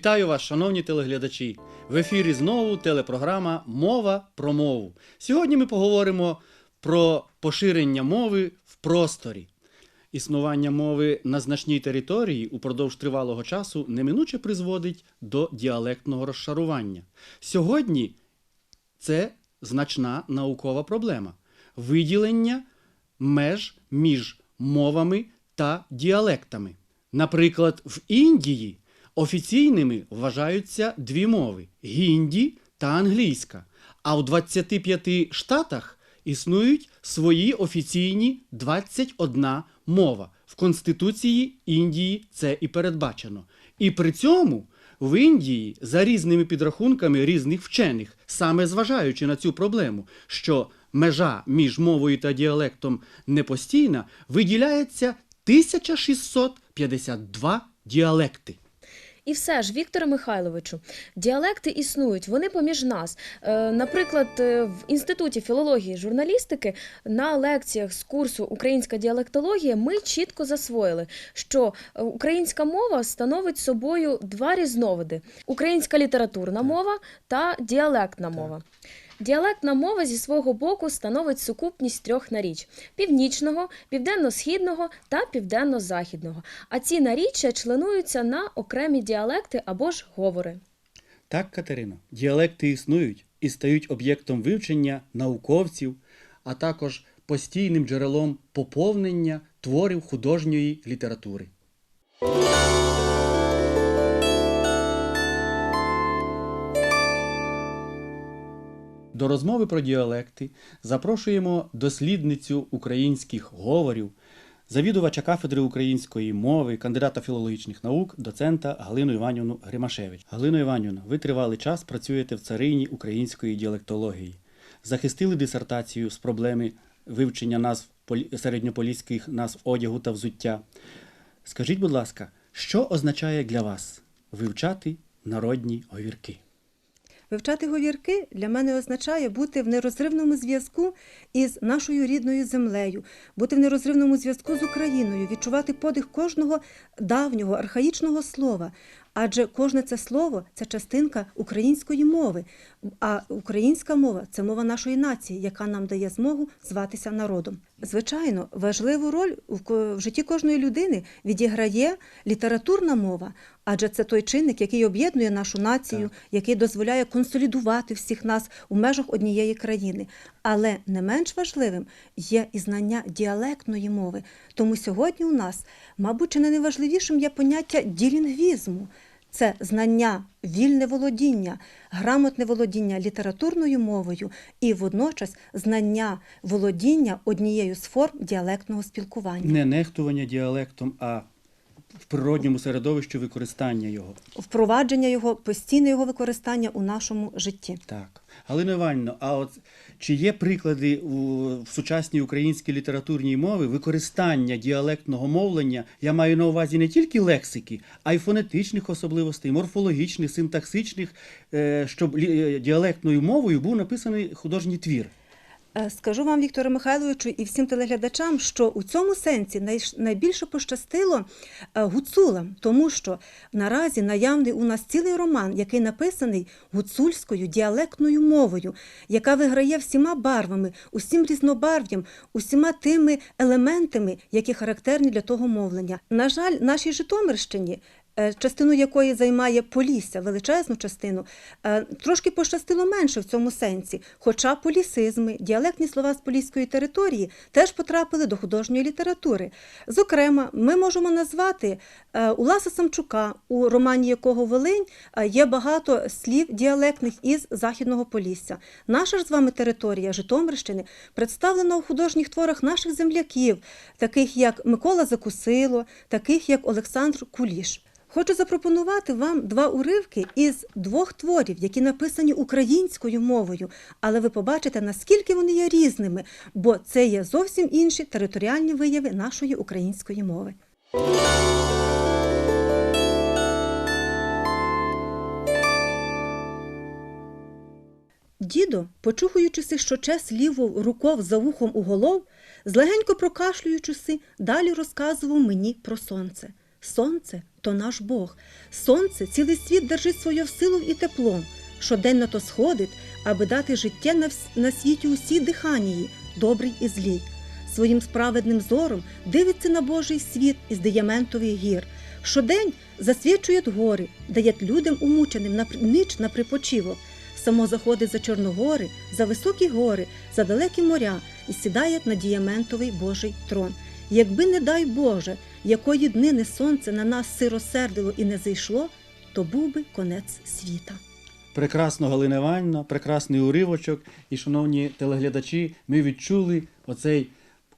Вітаю вас, шановні телеглядачі! В ефірі знову телепрограма Мова про мову. Сьогодні ми поговоримо про поширення мови в просторі. Існування мови на значній території упродовж тривалого часу неминуче призводить до діалектного розшарування. Сьогодні це значна наукова проблема виділення меж між мовами та діалектами. Наприклад, в Індії офіційними вважаються дві мови гінді та англійська. А в 25 штатах існують свої офіційні 21 мова. В Конституції Індії це і передбачено. І при цьому в Індії за різними підрахунками різних вчених, саме зважаючи на цю проблему, що межа між мовою та діалектом не постійна, виділяється 1652 діалекти. І все ж, Вікторе Михайловичу, діалекти існують, вони поміж нас. Е, наприклад, е, в інституті філології і журналістики на лекціях з курсу Українська діалектологія ми чітко засвоїли, що е, українська мова становить собою два різновиди: українська літературна мова та діалектна мова. Діалектна мова зі свого боку становить сукупність трьох наріч: північного, південно-східного та південно-західного. А ці наріччя членуються на окремі діалекти або ж говори. Так, Катерино, діалекти існують і стають об'єктом вивчення науковців, а також постійним джерелом поповнення творів художньої літератури. До розмови про діалекти запрошуємо дослідницю українських говорів, завідувача кафедри української мови, кандидата філологічних наук, доцента Галину Іванівну Гримашевич. Галино Іванівна, ви тривалий час працюєте в царині української діалектології. Захистили дисертацію з проблеми вивчення назв полі- середньополіських назв одягу та взуття. Скажіть, будь ласка, що означає для вас вивчати народні говірки? Вивчати говірки для мене означає бути в нерозривному зв'язку із нашою рідною землею, бути в нерозривному зв'язку з Україною, відчувати подих кожного давнього архаїчного слова. Адже кожне це слово це частинка української мови. А українська мова це мова нашої нації, яка нам дає змогу зватися народом. Звичайно, важливу роль в житті кожної людини відіграє літературна мова, адже це той чинник, який об'єднує нашу націю, Так. який дозволяє консолідувати всіх нас у межах однієї країни. Але не менш важливим є і знання діалектної мови. Тому сьогодні у нас, мабуть, чи не найважливішим є поняття ділінгвізму. Це знання, вільне володіння, грамотне володіння літературною мовою і водночас знання володіння однією з форм діалектного спілкування. Не нехтування діалектом, а в природньому середовищі використання його. Впровадження його, постійне його використання у нашому житті. Так. Галина Іванівна, а от чи є приклади у, в сучасній українській літературній мові використання діалектного мовлення? Я маю на увазі не тільки лексики, а й фонетичних особливостей, морфологічних, синтаксичних, е, щоб лі- е, діалектною мовою був написаний художній твір. Е, Скажу вам, Вікторе Михайловичу, і всім телеглядачам, що у цьому сенсі найбільше пощастило е, гуцулам, тому що наразі наявний у нас цілий роман, який написаний гуцульською діалектною мовою, яка виграє всіма барвами, усім різнобарв'ям, усіма тими елементами, які характерні для того мовлення. На жаль, нашій Житомирщині частину якої займає Полісся, величезну частину, е, трошки пощастило менше в цьому сенсі. Хоча полісизми, діалектні слова з поліської території теж потрапили до художньої літератури. Зокрема, ми можемо назвати е, Уласа Самчука, у романі якого Волинь е, є багато слів діалектних із Західного Полісся. Наша ж з вами територія Житомирщини представлена у художніх творах наших земляків, таких як Микола Закусило, таких як Олександр Куліш. Хочу запропонувати вам два уривки із двох творів, які написані українською мовою, але ви побачите, наскільки вони є різними, бо це є зовсім інші територіальні вияви нашої української мови. Дідо, почухуючися щочас ліву руков за вухом у голов, злегенько прокашлюючися, далі розказував мені про сонце. Сонце то наш Бог. Сонце цілий світ держить свою силу і теплом. Щоденно то сходить, аби дати життя на, світі усій диханії, добрий і злій. Своїм справедним зором дивиться на Божий світ із діаментових гір. Щодень засвічує гори, дає людям умученим на ніч на припочивок. Само заходить за Чорногори, за високі гори, за далекі моря і сідає на діаментовий Божий трон. Якби, не дай Боже, якої днини сонце на нас сиро сердило і не зайшло, то був би конець світа. Прекрасно Галина Іванівна, прекрасний уривочок. І, шановні телеглядачі, ми відчули оцей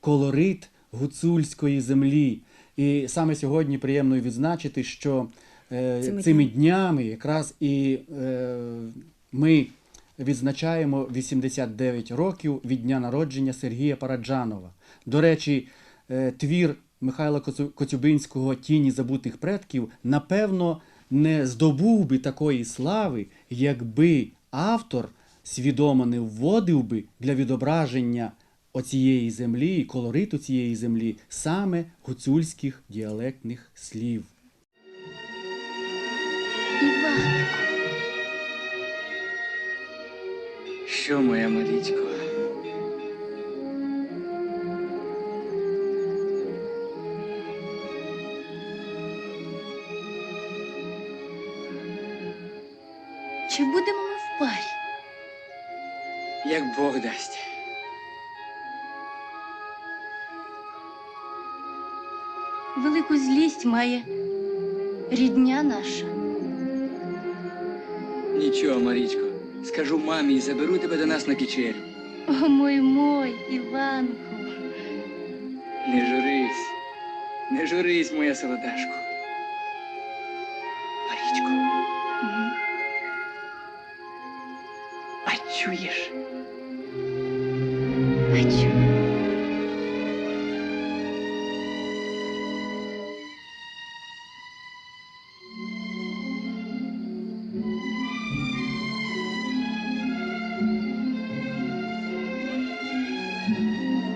колорит гуцульської землі. І саме сьогодні приємно відзначити, що е, Цими цими, днями якраз і е, ми відзначаємо 89 років від дня народження Сергія Параджанова. До речі, е, твір Михайла Коцюбинського Тіні забутих предків напевно не здобув би такої слави, якби автор свідомо не вводив би для відображення оцієї землі і колориту цієї землі саме гуцульських діалектних слів. Іванку. Що моя Марічко? Чи будемо ми в парі? Як Бог дасть. Велику злість має рідня наша. Нічого, Марічко. Скажу мамі і заберу тебе до нас на кичерю. О, мой мой, Іванку. Не журись. Не журись, моя солодашко.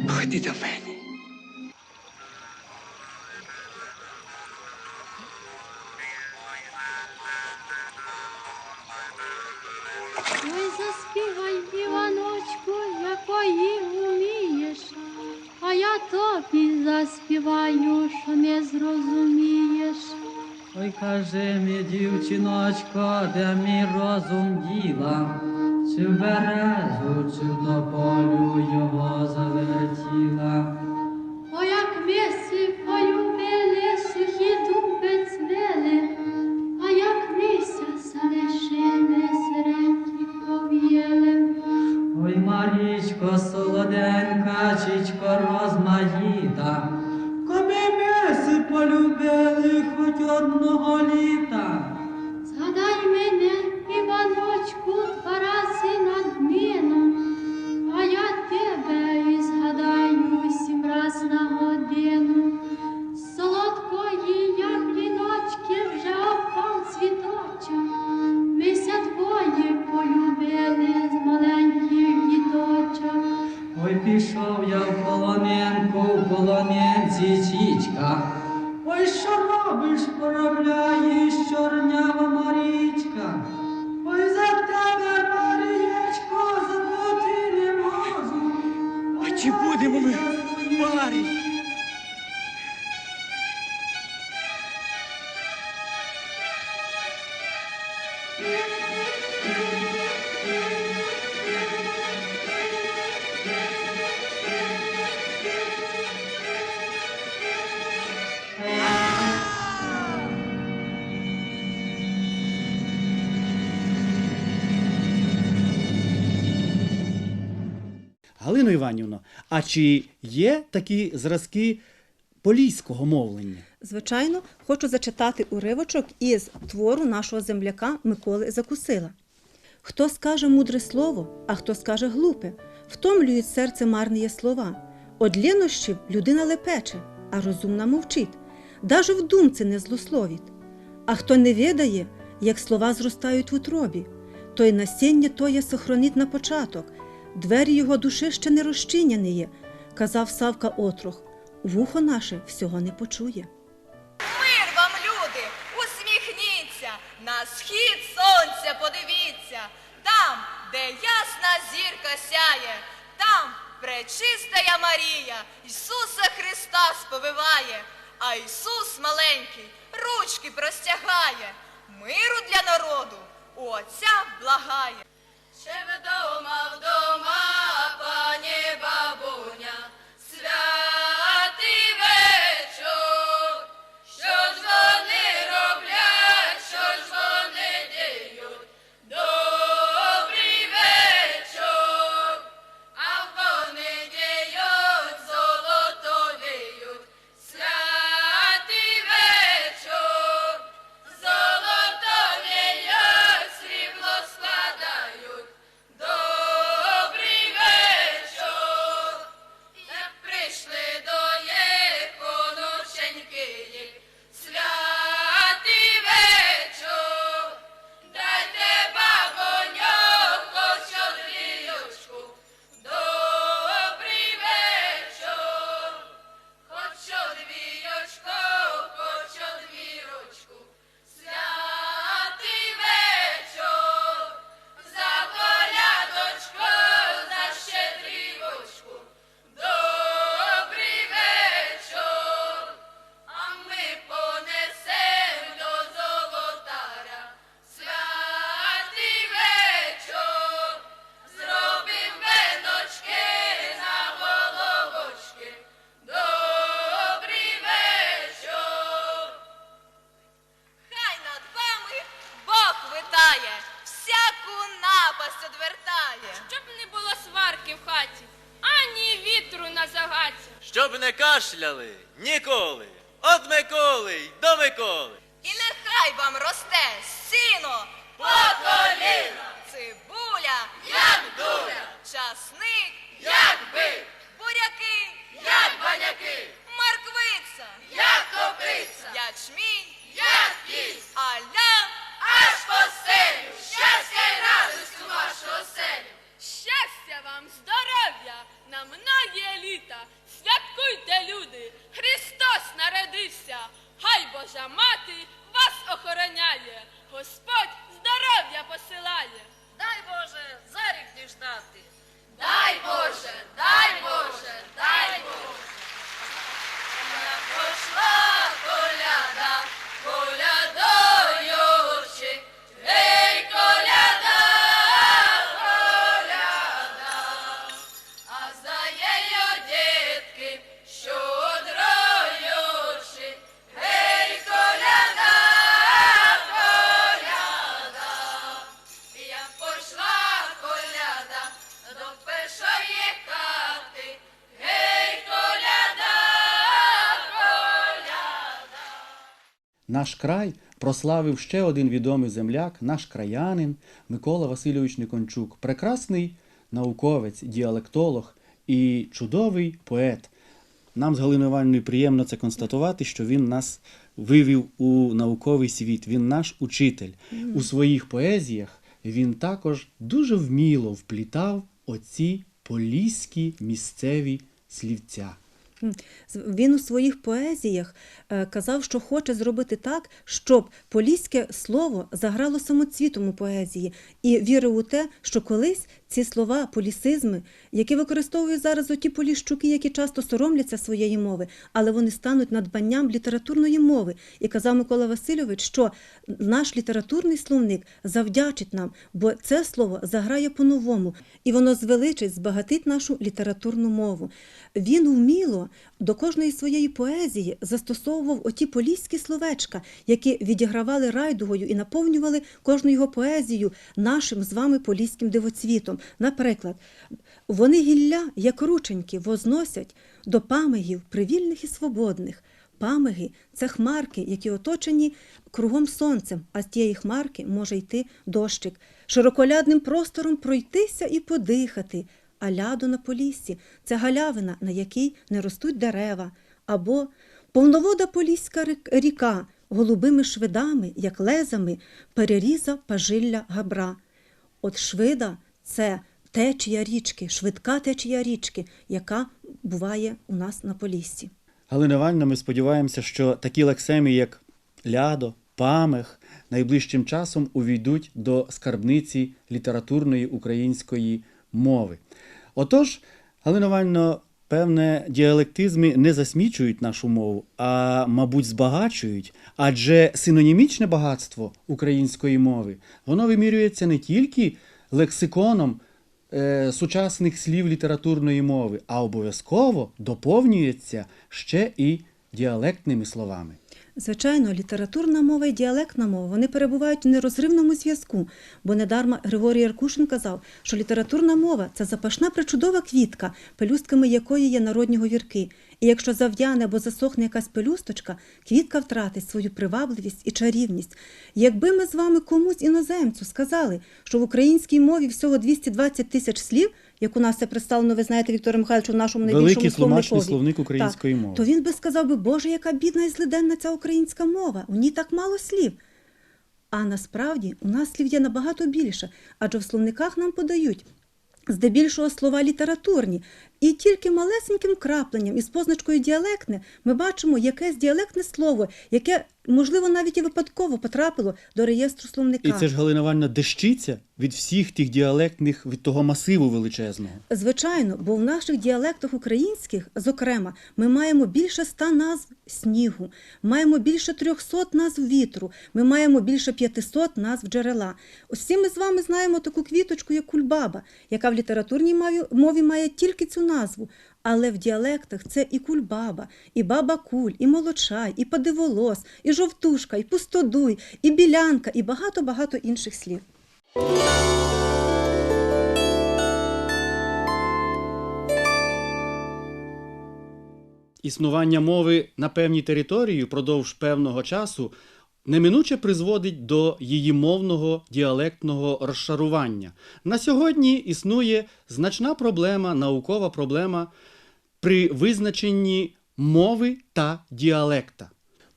Ходи до мене. Чи полоненці чічка. Ой, що робиш, поробляєш, чорнява Марічка? Ой, за тебе, Марічко, забути не можу. А чи будемо ми в парі? Галино Іванівно, а чи є такі зразки поліського мовлення? Звичайно, хочу зачитати уривочок із твору нашого земляка Миколи Закусила. Хто скаже мудре слово, а хто скаже глупе, втомлюють серце марні слова. Од лінощів людина лепече, а розумна мовчить, даже в думці не злословить. А хто не відає, як слова зростають в утробі, той насіння тоє сохронить на початок, двері його душі ще не розчиняні є, казав Савка Отрох, вухо наше всього не почує. Мир вам, люди! усміхніться, на схід сонця подивіться, там, де ясна зірка сяє, там пречистая Марія Ісуса Христа сповиває, а Ісус маленький ручки простягає, миру для народу у Отця благає. शिव दो मा दो Щоб Наш край прославив ще один відомий земляк, наш краянин Микола Васильович Никончук, прекрасний науковець, діалектолог і чудовий поет. Нам з Галиною Іванівною приємно це констатувати, що він нас вивів у науковий світ. Він наш учитель. У своїх поезіях він також дуже вміло вплітав оці поліські місцеві слівця. Він у своїх поезіях е, казав, що хоче зробити так, щоб поліське слово заграло самоцвітом у поезії, і вірив у те, що колись ці слова, полісизми, які використовують зараз оті поліщуки, які часто соромляться своєї мови, але вони стануть надбанням літературної мови. І казав Микола Васильович, що наш літературний словник завдячить нам, бо це слово заграє по-новому, і воно звеличить, збагатить нашу літературну мову. Він вміло до кожної своєї поезії застосовував оті поліські словечка, які відігравали райдугою і наповнювали кожну його поезію нашим з вами поліським дивоцвітом. Наприклад, вони гілля, як рученьки, возносять до памигів привільних і свободних. Памиги це хмарки, які оточені кругом сонцем, а з тієї хмарки може йти дощик. Широколядним простором пройтися і подихати. А лядо на поліссі це галявина, на якій не ростуть дерева, або повновода поліська ріка голубими швидами, як лезами, переріза пажилля габра. От швида це течія річки, швидка течія річки, яка буває у нас на поліссі. Галина Іванівна, ми сподіваємося, що такі лексеми, як лядо, памех найближчим часом увійдуть до скарбниці літературної української мови. Отож, Галина Івановна, певне, діалектизми не засмічують нашу мову, а, мабуть, збагачують, адже синонімічне багатство української мови воно вимірюється не тільки лексиконом е, сучасних слів літературної мови, а обов'язково доповнюється ще і діалектними словами. Звичайно, літературна мова і діалектна мова вони перебувають у нерозривному зв'язку, бо недарма Григорій Яркушин казав, що літературна мова це запашна причудова квітка, пелюстками якої є народні говірки. І якщо зав'яне або засохне якась пелюсточка, квітка втратить свою привабливість і чарівність. Якби ми з вами комусь іноземцю сказали, що в українській мові всього 220 тисяч слів, як у нас це представлено, ви знаєте, Віктора Михайловичу, у нашому найбільшому Великий словникові. словник української так, мови. То він би сказав би, Боже, яка бідна і злиденна ця українська мова, у ній так мало слів. А насправді у нас слів є набагато більше, адже в словниках нам подають здебільшого слова літературні. І тільки малесеньким крапленням із позначкою діалектне ми бачимо якесь діалектне слово, яке, можливо, навіть і випадково потрапило до реєстру словника. І це ж Галина Івановна дещиця від всіх тих діалектних, від того масиву величезного. Звичайно, бо в наших діалектах українських, зокрема, ми маємо більше ста назв снігу, маємо більше трьохсот назв вітру, ми маємо більше п'ятисот назв джерела. Всі ми з вами знаємо таку квіточку, як кульбаба, яка в літературній мові має тільки цю назву. Але в діалектах це і кульбаба, і баба куль, і молочай, і падиволос, і жовтушка, і пустодуй, і білянка, і багато-багато інших слів. Існування мови на певній території впродовж певного часу неминуче призводить до її мовного діалектного розшарування. На сьогодні існує значна проблема, наукова проблема при визначенні мови та діалекта.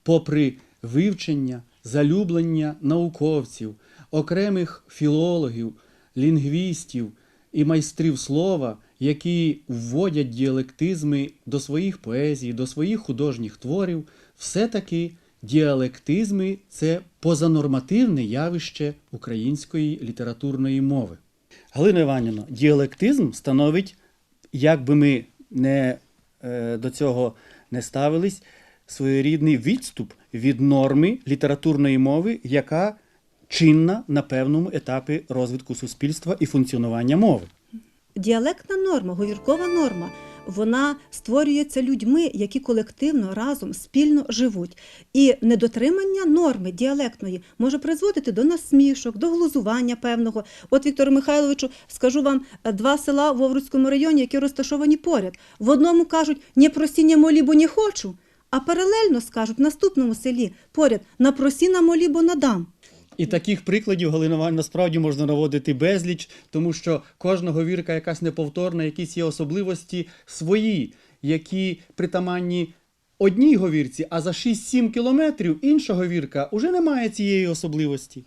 Попри вивчення, залюблення науковців, окремих філологів, лінгвістів і майстрів слова, які вводять діалектизми до своїх поезій, до своїх художніх творів, все-таки діалектизми це позанормативне явище української літературної мови. Галина Іванівна, діалектизм становить, як би ми не, е, до цього не ставились, своєрідний відступ від норми літературної мови, яка чинна на певному етапі розвитку суспільства і функціонування мови. Діалектна норма, говіркова норма, вона створюється людьми, які колективно разом спільно живуть. І недотримання норми діалектної може призводити до насмішок, до глузування певного. От Віктору Михайловичу, скажу вам два села в Овруцькому районі, які розташовані поряд. В одному кажуть «не просі, не молі, бо не хочу», а паралельно скажуть в наступному селі поряд «на просі, на молі, бо надам». І таких прикладів, Галина насправді можна наводити безліч, тому що кожна говірка якась неповторна, якісь є особливості свої, які притаманні одній говірці, а за 6-7 кілометрів інша говірка уже не має цієї особливості.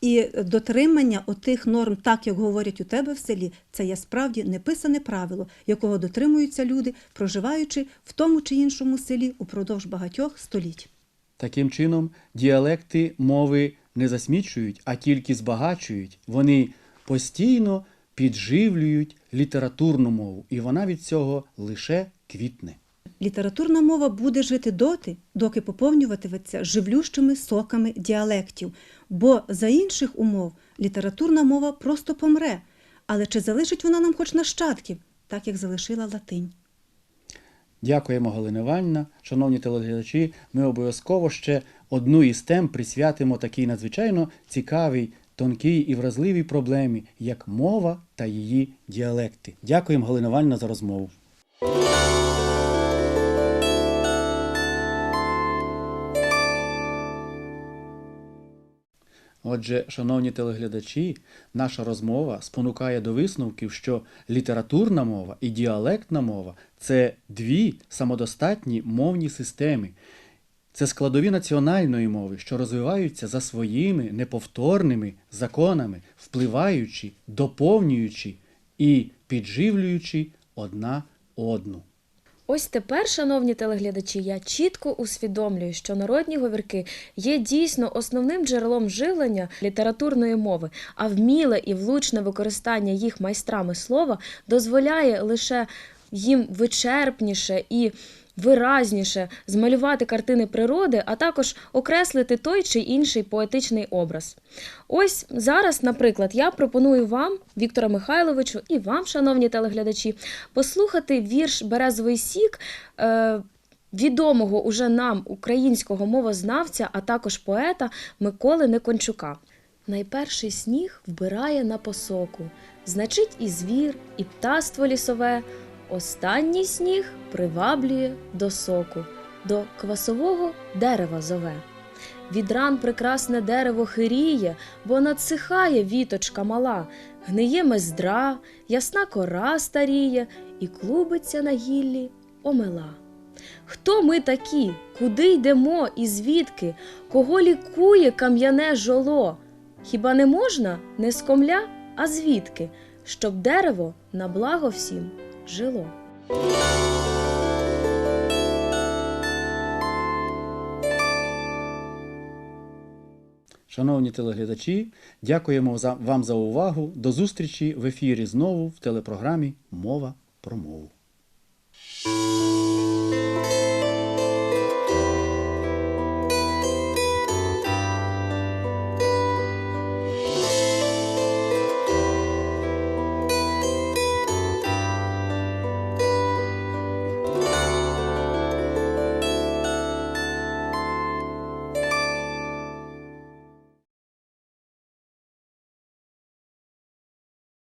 І дотримання отих норм, так як говорять у тебе в селі, це є справді неписане правило, якого дотримуються люди, проживаючи в тому чи іншому селі упродовж багатьох століть. Таким чином, діалекти мови не засмічують, а тільки збагачують. Вони постійно підживлюють літературну мову, і вона від цього лише квітне. Літературна мова буде жити доти, доки поповнюватиметься живлющими соками діалектів, бо за інших умов літературна мова просто помре. Але чи залишить вона нам хоч нащадків, так як залишила латинь? Дякуємо, Галина Іванівна. Шановні телеглядачі, ми обов'язково ще одну із тем присвятимо такій надзвичайно цікавій, тонкій і вразливій проблемі, як мова та її діалекти. Дякуємо, Галина Іванівна, за розмову. Отже, шановні телеглядачі, наша розмова спонукає до висновків, що літературна мова і діалектна мова це дві самодостатні мовні системи. Це складові національної мови, що розвиваються за своїми неповторними законами, впливаючи, доповнюючи і підживлюючи одна одну. Ось тепер, шановні телеглядачі, я чітко усвідомлюю, що народні говірки є дійсно основним джерелом живлення літературної мови, а вміле і влучне використання їх майстрами слова дозволяє лише їм вичерпніше і виразніше змалювати картини природи, а також окреслити той чи інший поетичний образ. Ось зараз, наприклад, я пропоную вам, Віктора Михайловичу, і вам, шановні телеглядачі, послухати вірш Березовий сік. Е- Відомого уже нам українського мовознавця, а також поета Миколи Некончука. Найперший сніг вбирає на посоку, значить і звір, і птаство лісове. Останній сніг приваблює до соку, до квасового дерева зове. Від ран прекрасне дерево хиріє, бо надсихає віточка мала, гниє мездра, ясна кора старіє і клубиться на гіллі омела. Хто ми такі, куди йдемо і звідки, кого лікує кам'яне жоло? Хіба не можна не з комля, а звідки, щоб дерево на благо всім жило? Шановні телеглядачі, дякуємо вам за увагу. До зустрічі в ефірі знову в телепрограмі Мова про мову.